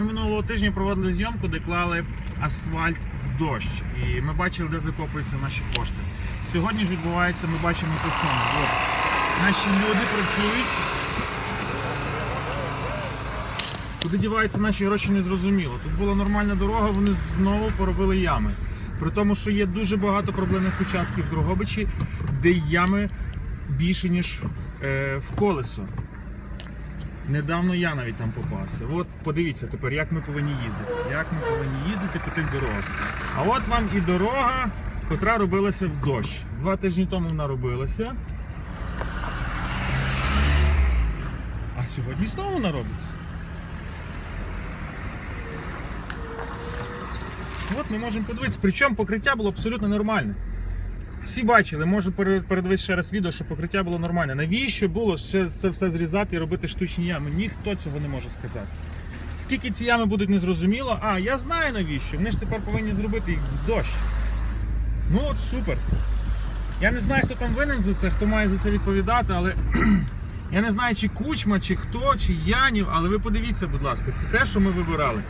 Ми минулого тижня проводили зйомку, де клали асфальт в дощ. І ми бачили, де закопуються наші кошти. Сьогодні ж відбувається, ми бачимо те саме. От. Наші люди працюють. Куди діваються наші гроші, не зрозуміло. Тут була нормальна дорога, вони знову поробили ями. При тому, що є дуже багато проблемних участків в Дрогобичі, де ями більше, ніж е, в колесо. Недавно я навіть там попався. От подивіться тепер, як ми повинні їздити. Як ми повинні їздити по тих дорогах. А от вам і дорога, котра робилася в дощ. Два тижні тому вона робилася. А сьогодні знову вона робиться. От ми можемо подивитися. Причому покриття було абсолютно нормальне. Всі бачили, можу пере- передивитися ще раз відео, що покриття було нормальне. Навіщо було ще це все зрізати і робити штучні ями? Ніхто цього не може сказати. Скільки ці ями будуть незрозуміло, а я знаю навіщо. Вони ж тепер повинні зробити їх в дощ. Ну от супер. Я не знаю, хто там винен за це, хто має за це відповідати, але я не знаю, чи кучма, чи хто, чи Янів, але ви подивіться, будь ласка, це те, що ми вибирали.